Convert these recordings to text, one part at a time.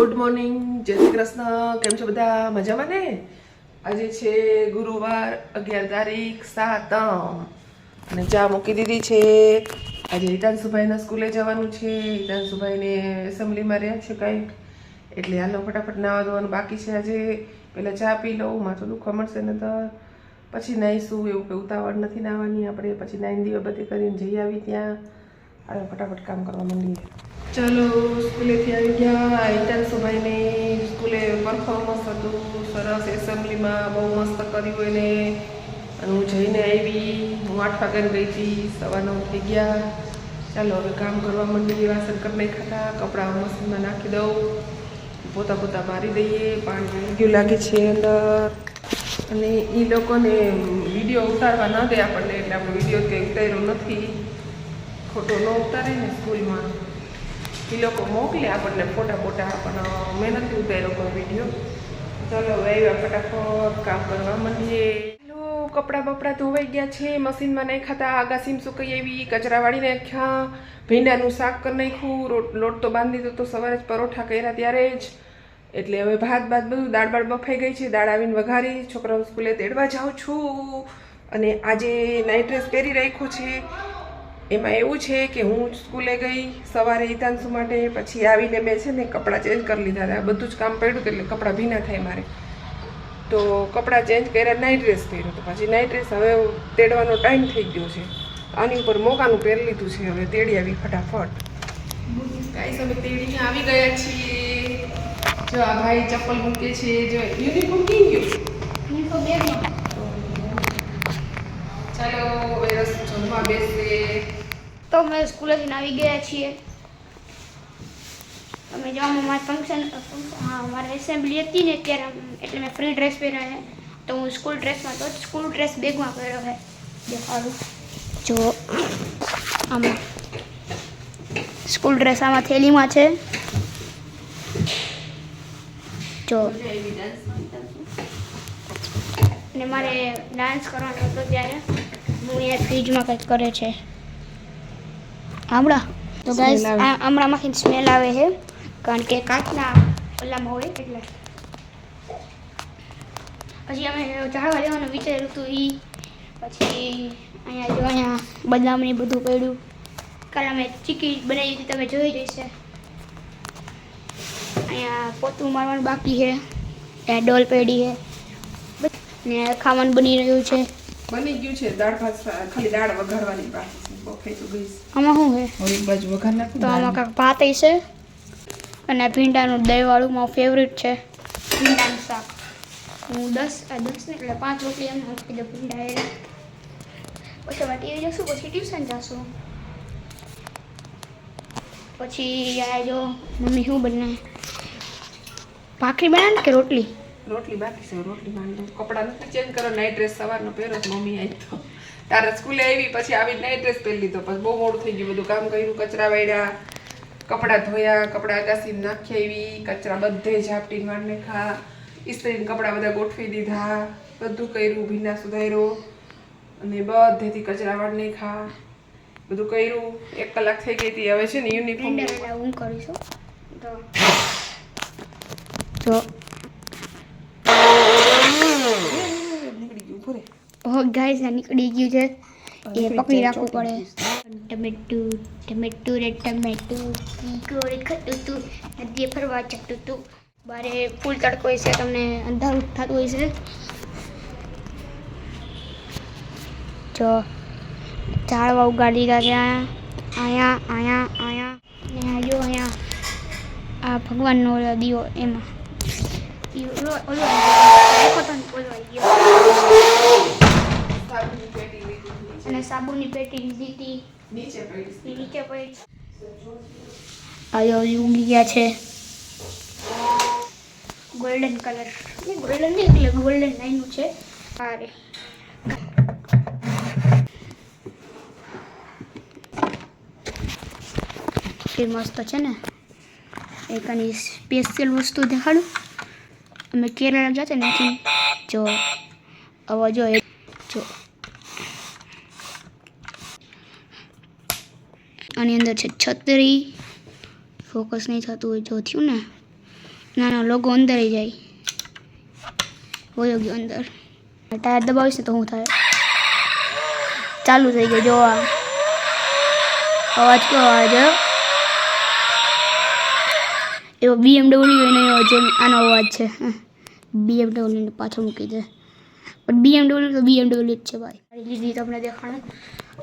Good morning, જય શ્રી કૃષ્ણ. કેમ છો બધા? મજામાં ને? આજે છે ગુરુવાર, અગિયાર તારીખ, સાતમ. અને ચા મૂકી દીધી છે. આજે હિતાંશુભાઈના સ્કૂલે જવાનું છે. હિતાંશુભાઈને એસેમ્બલીમાં રહ્યા છે કંઈક. એટલે હાલો ફટાફટ નાવા ધોવાનું બાકી છે આજે. પહેલાં ચા પી લઉં માથું દુખવા મળશે ને તો પછી નાહીશું, એવું કંઈ ઉતાવળ નથી નાહવાની આપણે પછી નાઈન દિવસ બધી કરીને જઈ આવી ત્યાં. હવે ફટાફટ કામ કરવા માંડીએ. ચાલો, સ્કૂલેથી આવી ગયા. સરસ એસેમ્બલીમાં બહુ મસ્ત કર્યું એને. અને હું જઈને આવી, હું આઠ વાગ્યાને ગઈ હતી સવારના ઉઠી ગયા. ચાલો, હવે કામ કરવા મંડી વાસણ કરી ખાતા કપડાં મશીનમાં નાખી દઉં. પોતા પોતા મારી દઈએ, પાણી આવી ગયું લાગે છે અંદર. અને એ લોકોને વીડિયો ઉતારવા ન દે આપણને, એટલે આપણે વીડિયો કંઈ ઉતાર્યો નથી. ખોટો ન ઉતારે ને સ્કૂલમાં. એ લોકો મોકલે આપણને ફોટા ફોટા પણ મેં નથી ઉતાર્યો કોઈ વીડિયો. ચાલો વૈવા ફટાફટ કામ કરવા માંડીએ. કપડાં બપડા ધોવાઈ ગયા છે, મશીનમાં નહીં ખાતા આગાસીમ સુકાઈ આવી, કચરા વાળી નાખ્યા, ભીંડાનું શાક કરી નાખ્યું લોટ તો બાંધી દીધો તો સવારે જ પરોઠા કર્યા ત્યારે જ. એટલે હવે ભાત ભાત બધું દાળ, બાળ બફાઈ ગઈ છે, દાળ આવીને વઘારી, છોકરાઓ સ્કૂલે તેડવા જાઉં છું. અને આજે નાઇટ ડ્રેસ પહેરી રાખ્યો છે. એમાં એવું છે કે હું સ્કૂલે ગઈ સવારે હિતાંશુ માટે પછી આવીને મેં છે ને કપડાં ચેન્જ કરી લીધા હતા. બધું જ કામ પડ્યું એટલે કપડાં ભીના થાય મારે. તો કપડાં ચેન્જ કર્યા નાઇટ ડ્રેસ પહેર્યો તો પછી નાઇટ ડ્રેસ હવે તેડવાનો ટાઈમ થઈ ગયો છે. આની ઉપર મોકાનું પહેરી લીધું છે હવે તેડી આવી ફટાફટ. ગાઈસ અમે તેડીને આવી ગયા છીએ. જો આ ભાઈ ચપ્પલ મૂકે છે જો યુનિફોર્મ કી ગયો. ચાલો હવે રસ જમવા બેસીએ તો અમે સ્કૂલેથી આવી ગયા છીએ. અમે જવામાં મારે ફંક્શન હા મારે એસેમ્બલી હતી ને ત્યારે એટલે મેં ફ્રી ડ્રેસ પહેર્યો છે. તો હું સ્કૂલ ડ્રેસમાં તો સ્કૂલ ડ્રેસ બેગમાં પહેર્યો છે. દેખાડું. જો, આમાં. સ્કૂલ ડ્રેસ આમાં થેલીમાં છે. જો. ને મારે ડાન્સ કરવાનો હતો ત્યારે. હું એ ફ્રીજમાં કંઈક કરે છે. આમળા તો ગાઈસ. આ આમળામાંથી સ્મેલ આવે છે. કારણ કે કાચના ઓલામાં હોય એટલે. પછી અમે ઝાડવા લેવાનું વિચાર્યું હતું એ પછી અહીંયા જો અહીંયા બદામ ને બધું પડ્યું. કાલે અમે ચીકી બનાવી હતી તમે જોઈ જશે. અહીંયા પોતું મારવાનું બાકી છે. ત્યાં ડોલ પેડી છે. ને ખાવાનું બની રહ્યું છે. બની ગયું છે. દાળ ભાત ખાલી દાળ વઘારવાની બાકી છે. બફાઈ તો ગઈ આમાં શું છે? હવે એક બાજુ વઘાર નાખું તો આમાં દાળ. ભાત છે અને ભીંડાનું દહીંવાળું મારું ફેવરિટ છે. ભીંડાનું શાક. હું દસ દસ ને એટલે પાંચ રોટલી એમ મૂકી દઉં ભીંડા એ પછી અમે ટીવી જશું પછી ટ્યુશન જશું. પછી આ જો મમ્મી શું બનાવે? ભાખરી બનાવે કે રોટલી? રોટલી બાકી છે રોટલી માંડું કપડાં નથી ચેન્જ કરો નાઇટ ડ્રેસ સવારનો પહેરો તો મમ્મી આવી તો તારે સ્કૂલે આવી પછી આવી નાઇટ ડ્રેસ પહેરી લીધો પછી બહુ મોડું થઈ ગયું બધું કામ કર્યું કચરા વાળ્યા કપડાં ધોયા કપડાં અગાસી નાખી આવી કચરા બધે ઝાપટી વાર ખા ઇસ્ત્રીને કપડાં બધા ગોઠવી દીધા બધું કર્યું ભીના સુધાર્યો અને બધેથી કચરા વાળને ખા બધું કર્યું. એક કલાક થઈ ગઈ હતી હવે છે ને યુનિફોર્મ કરીશું તો જો નીકળી ગયું ભરે ઓ ગાઈસ આ નીકળી ગયું છે. એ પકડી રાખવું પડે. ટમેટું ટમેટું રે ટમેટું. ગોળ ખતું તું. નદીએ ફરવા ચકતું તું. બારે ફૂલ તડકો હોય છે તમને અંધારું થતું હોય છે. જો ઝાડવા ઉગાડી દીધા છે. અહીંયા અહીંયા અહીંયા ને આ જો અહીંયા આ ભગવાનનો દીવો એમાં. ઓલો ઓલો ઓલો આવી ગયો સાબુની પેટી લીધી અને સાબુની પેટી લીધી. હતી નીચે પડી નીચે પડી આયો ઉગી ગયા છે. ગોલ્ડન કલર ગોલ્ડન નહીં એટલે ગોલ્ડન લાઈનનું છે. અરે એ મસ્ત છે ને. એક આની સ્પેશિયલ વસ્તુ દેખાડું. અમે કેરળ જતા નથી જો હવે જો એ જો. આની અંદર છે છત્રી. ફોકસ નહીં થતું હોય જો થયું ને. ના ના લોગો અંદર જાય. વયો ગયો અંદર. ટાયર દબાવીશ ને તો શું થાય. ચાલુ થઈ ગયો જોવા અવાજ કયો અવાજ એવો બીએમડબલ્યુ એનો જેમ આનો અવાજ છે. બીએમડબલ્યુને પાછળ મૂકી દે. પણ બીએમડબલ્યુ તો બીએમડબલ્યુ જ છે ભાઈ. લીધી તમને દેખાડું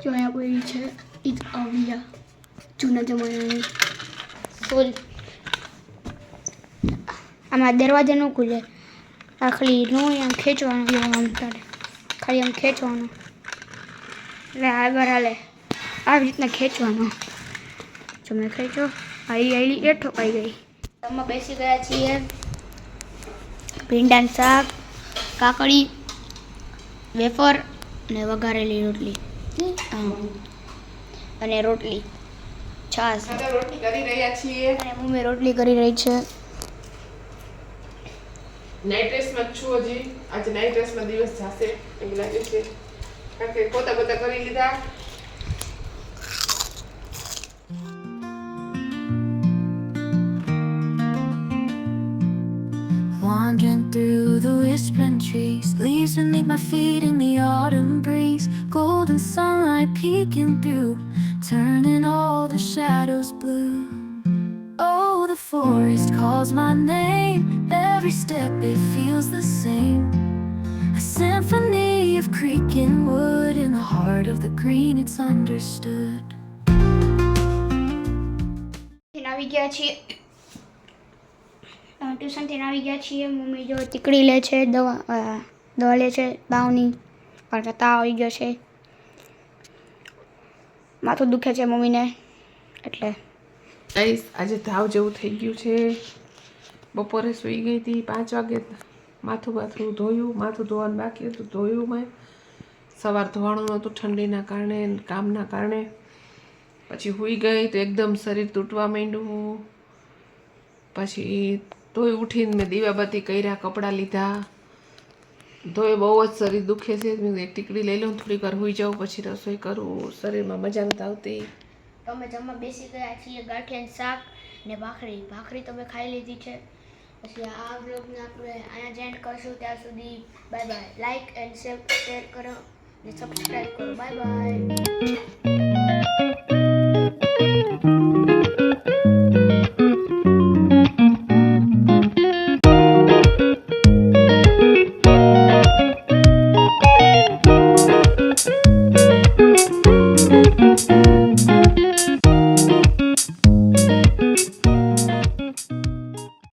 જો અહીંયા કોઈ છે ઈદ અવિયા જૂના જમાનાની. સોરી આમાં દરવાજા ન ખુલે. આ ખાલી નો આમ ખેંચવાનું આમ તારે. ખાલી આમ ખેંચવાનું. એટલે આગળ હાલે. આવી રીતના ખેંચવાનું. જો મેં ખેંચો આવી આવી એ ઠોકાઈ ગઈ. અમે બેસી ગયા છીએ. ભીંડાનું શાક, કાકડી વેફર અને વઘારેલી રોટલી. અને રોટલી. છાશ. રોટલી કરી રહ્યા છીએ. અને મમ્મી રોટલી કરી રહી છે. નાઇટ ડ્રેસમાં જ છું હજી. આજે નાઇટ ડ્રેસમાં દિવસ જશે એમ લાગે છે. કારણ કે પોતા પોતા કરી લીધા. wandering through the whispering trees. Leaves beneath my feet in the autumn breeze. Golden sunlight peeking through Turning all the shadows blue. Oh, the forest calls my name. Every step it feels the same. A symphony of creaking wood In the heart of the green it's understood. Now we get you ટ્યુશનથી આવી ગયા છીએ. Mummy જો ચીકડી લે છે, દવા દવા લે છે, બાવની. કારણ કે તાવ આવી ગયો છે. માથું દુખે છે મમ્મીને, એટલે. આજે તાવ જેવું થઈ ગયું છે. બપોરે સૂઈ ગઈ હતી પાંચ વાગે. માથું બાથું ધોયું, માથું ધોવાનું બાકી હતું, ધોયું મેં. સવાર ધોવાનું નહોતું ઠંડીના કારણે, કામના કારણે. પછી સૂઈ ગઈ તો એકદમ શરીર તૂટવા માંડ્યું. પછી તોય ઉઠીને મેં દીવાબત્તી કર્યા, કપડાં લીધા. તોય બહુ જ શરીર દુખે છે. મેં એક ટીકડી લઈ લઉં, થોડીક વાર હોઈ જાઉં, પછી રસોઈ કરું. શરીરમાં મજા નથી આવતી. તમે જમવા બેસી ગયા છીએ ગાંઠિયાનું શાક ને ભાખરી. ભાખરી તો મેં ખાઈ લીધી છે. પછી આ બ્લોગને આપણે અહીંયા જેન્ડ કરશું. ત્યાં સુધી bye bye like and share કરો ને સબસ્ક્રાઈબ કરો. Bye bye